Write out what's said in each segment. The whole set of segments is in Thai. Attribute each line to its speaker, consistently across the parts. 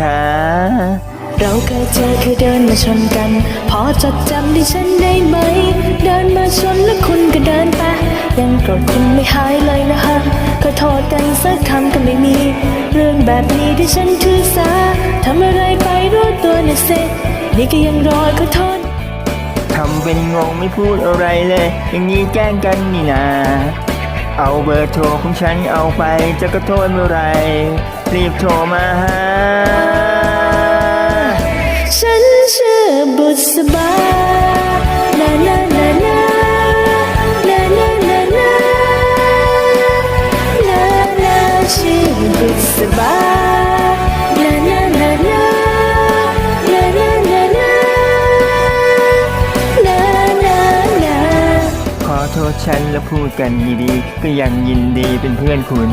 Speaker 1: นะคะ
Speaker 2: เราเคยเจอเคยเดินมาชนกัน พอจดจำดิฉันได้ไหม เดินมาชนแล้วคุณก็เดินไปยังโกรธคุณไม่หายเลยนะคะขอโทษกันสักคำก็ไม่มี เรื่องแบบนี้ดิฉันถือสาทำอะไรไปรู้ตัวนะเซนี่ก็ยังรอขอโทษ
Speaker 1: ทำเป็นงงไม่พูดอะไรเลย อย่างนี้แกล้งกันนี่นา เอาเบอร์โทรของฉันเอาไปจะกระโทษเมื่อไร รีบโทรมาหา
Speaker 2: ฉันชื่อบุษบานานานานานานานานานานาชื่อบุษบานา
Speaker 1: ขอโทษฉันแล้วพูดกันดีๆ ก็ยังยินดีเป็นเพื่อนคุณ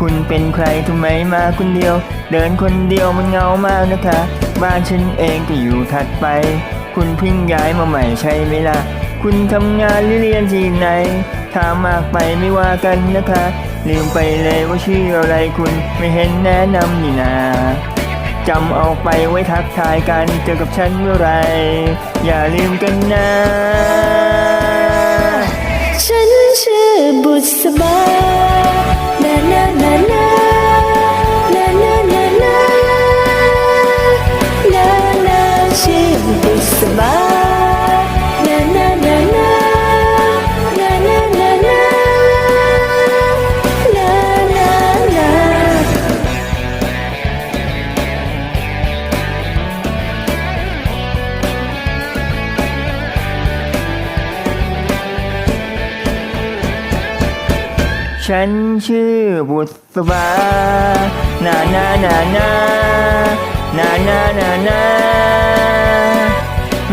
Speaker 1: คุณเป็นใครทำไมมาคนเดียว เดินคนเดียวมันเงามากนะคะ บ้านฉันเองก็อยู่ถัดไป คุณเพิ่งย้ายมาใหม่ใช่ไหมล่ะ คุณทำงานหรือเรียนที่ไหนถามมากไปไม่ว่ากันนะคะ ลืมไปเลยว่าชื่ออะไรคุณไม่เห็นแนะนำนี่นาจำเอาไปไว้ทักทายกันเจอกับฉันเมื่อไร อย่าลืมกันนะ smile.
Speaker 2: ฉันชื่อบุษบานานานานานานานานา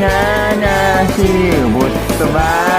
Speaker 2: นานาชื่อบุษบา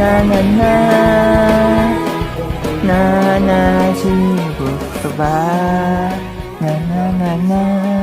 Speaker 2: นานานานานา
Speaker 1: ชีบุ
Speaker 3: กส
Speaker 2: บา
Speaker 1: นานานานา